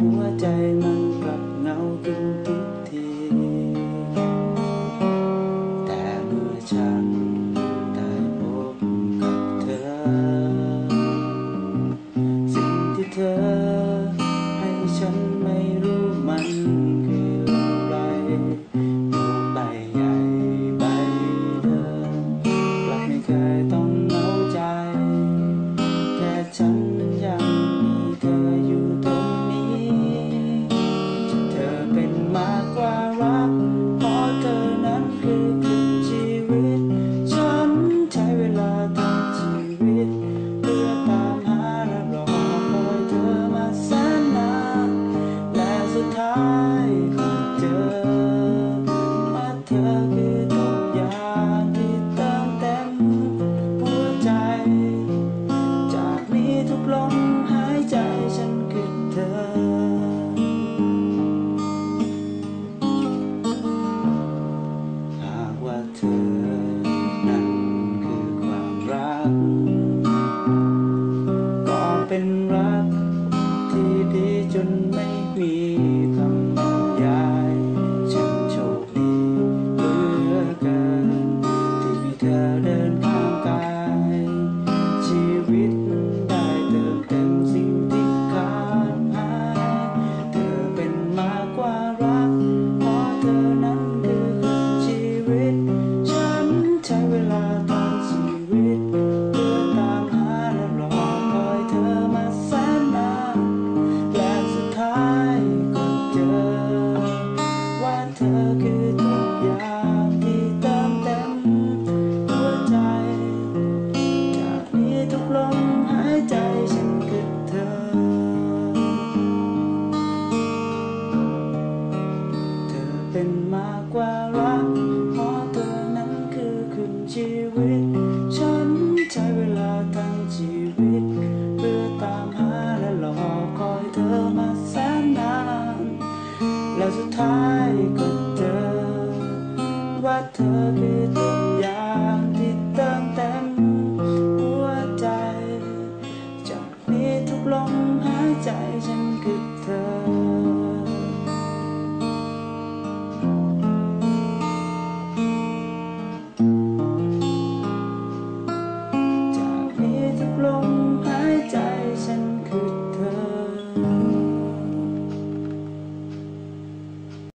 หัวใจมันกลับเงาขึ้นทุกที แต่เมื่อฉันได้พบกับเธอ สิ่งที่เธอ เป็นรักที่ดีจนไม่มี เป็นมากกว่ารักเพราะเธอนั้นคือคุณชีว